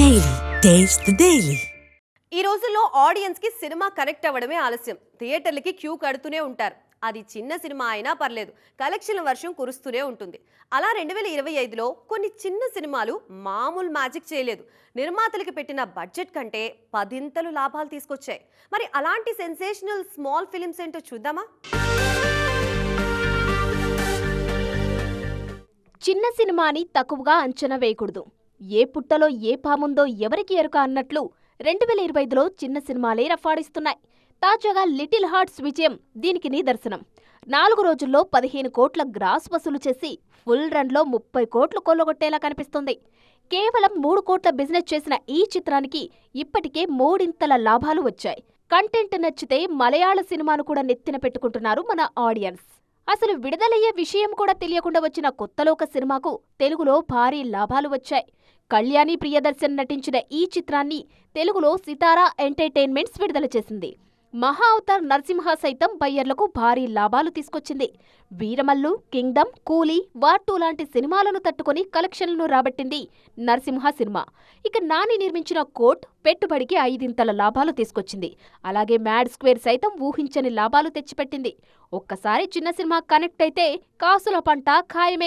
Daily. Taste the Daily. ఈ రోజుల్లో ఆడియన్స్కి సినిమా కనెక్ట్ అవ్వడమే ఆలస్యం. థియేటర్లకి క్యూ కడుతూనే ఉంటారు. అది చిన్న సినిమా అయినా పర్లేదు. కలెక్షన్ల వర్షం కురుస్తూనే ఉంటుంది. అలా రెండు వేల ఇరవై ఐదులో కొన్ని చిన్న సినిమాలు మామూలు మ్యాజిక్ చేయలేదు. నిర్మాతలకి పెట్టిన బడ్జెట్ కంటే పదింతలు లాభాలు తీసుకొచ్చాయి. మరి అలాంటి సెన్సేషనల్ స్మాల్ ఫిలిమ్స్ ఏంటో చూద్దామా? చిన్న సినిమాని తక్కువగా అంచనా వేయకూడదు. ఏ పుట్టలో ఏ పాముందో ఎవరికి ఎరుక అన్నట్లు రెండు వేల ఇరవై ఐదులో చిన్న సినిమాలే రఫాడిస్తున్నాయి తాజాగా లిటిల్ హార్ట్స్ విజయం దీనికి నిదర్శనం. నాలుగు రోజుల్లో పదిహేను కోట్ల గ్రాస్ వసూలు చేసి ఫుల్ రన్లో ముప్పై కోట్లు కొల్లగొట్టేలా కనిపిస్తుంది. కేవలం మూడు కోట్ల బిజినెస్ చేసిన ఈ చిత్రానికి ఇప్పటికే మూడింతల లాభాలు వచ్చాయి. కంటెంట్ నచ్చితే మలయాళ సినిమాను కూడా నెత్తిన పెట్టుకుంటున్నారు మన ఆడియన్స్. అసలు విడుదలయ్యే విషయం కూడా తెలియకుండా వచ్చిన కొత్తలోక సినిమాకు తెలుగులో భారీ లాభాలు వచ్చాయి. కళ్యాణి ప్రియదర్శన్ నటించిన ఈ చిత్రాన్ని తెలుగులో సితారా ఎంటర్టైన్మెంట్స్ విడుదల చేసింది. మహా అవతార్ నరసింహ సైతం బయ్యర్లకు భారీ లాభాలు తీసుకొచ్చింది. Veeramallu Kingdom Coolie War two లాంటి సినిమాలను తట్టుకొని కలెక్షన్లను రాబట్టింది నరసింహ సినిమా. ఇక నాని నిర్మించిన కోట్ పెట్టుబడికి ఐదింతల లాభాలు తీసుకొచ్చింది. అలాగే మ్యాడ్ స్క్వేర్ సైతం ఊహించని లాభాలు తెచ్చిపెట్టింది. ఒక్కసారి చిన్న సినిమా కనెక్ట్ అయితే కాసుల పంట ఖాయమే.